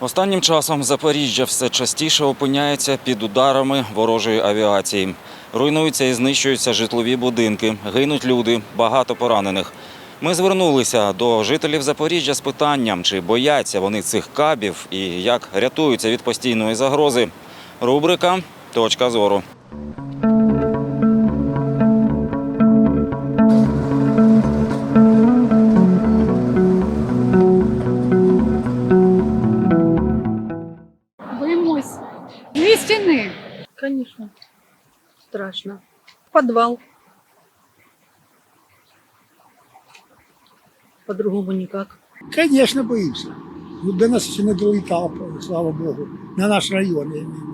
Останнім часом Запоріжжя все частіше опиняється під ударами ворожої авіації. Руйнуються і знищуються житлові будинки, гинуть люди, багато поранених. Ми звернулися до жителів Запоріжжя з питанням, чи бояться вони цих кабів і як рятуються від постійної загрози. Рубрика Точка зору. Конечно. Страшно. Подвал. По-другому никак. Конечно, боимся. Ну, до нас ще не долетало, слава Богу. На наш район, я имею в виду.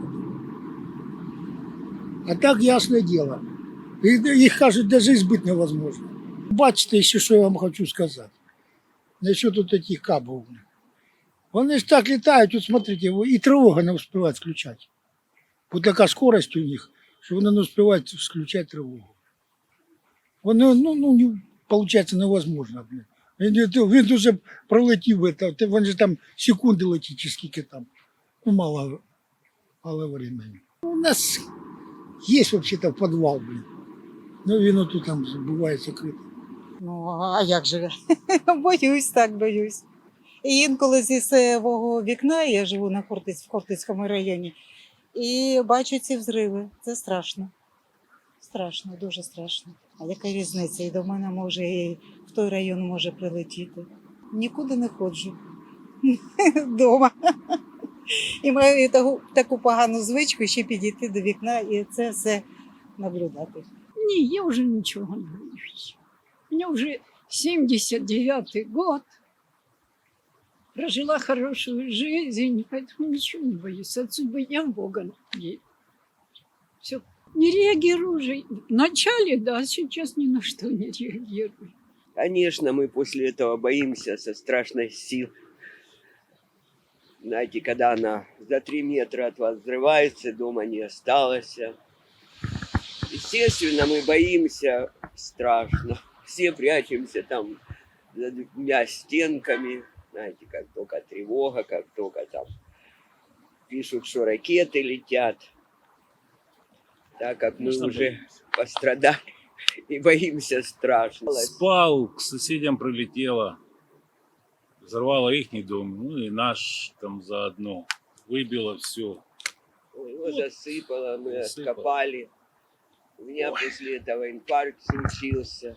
А так ясное дело. І- Їх кажуть, даже збити невозможно. Бачите, ще що я вам хочу сказати. Насчет тут таких кабів. Вони ж так літають, от смотрите, і тривога не встигають включати. Бо така скорость у них, що вони не встигають включати тривогу. Вони, ну, ну, не, получается, невозможно. Блин. Він, він дуже пролетів, вони ж там секунди летять, чи скільки там. Ну, мало, мало времени. У нас є взагалі підвал, блін. Ну, він отут там буває закритий. Ну, а як же? боюсь, так боюсь. І інколи зі свого вікна я живу на Хортиць, в Хортицькому районі, і бачу ці взриви. Це страшно. Страшно, дуже страшно. А яка різниця? І до мене може, і в той район може прилетіти. Нікуди не ходжу. Дома. І маю таку, таку погану звичку ще підійти до вікна і це все наблюдати. Не, я уже ничего не боюсь. У уже 79-й год. Прожила хорошую жизнь, поэтому ничего не боюсь. От судьбы я Бога верю. Все. Не реагирую уже. Вначале, да, а сейчас ни на что не реагирую. Конечно, мы после этого боимся со страшной сил. Знаете, когда она за три метра от вас взрывается, дома не осталось. Естественно, мы боимся страшно. Все прячемся там за двумя стенками. Знаете, как только тревога, как только там пишут, что ракеты летят. Так как мы Конечно, уже боимся. пострадали и боимся страшно. Спал, к соседям прилетело. Взорвало их дом, ну и наш там заодно. Выбило все. Ой, Его засыпало, мы засыпало. откопали. У меня после этого инфаркт случился.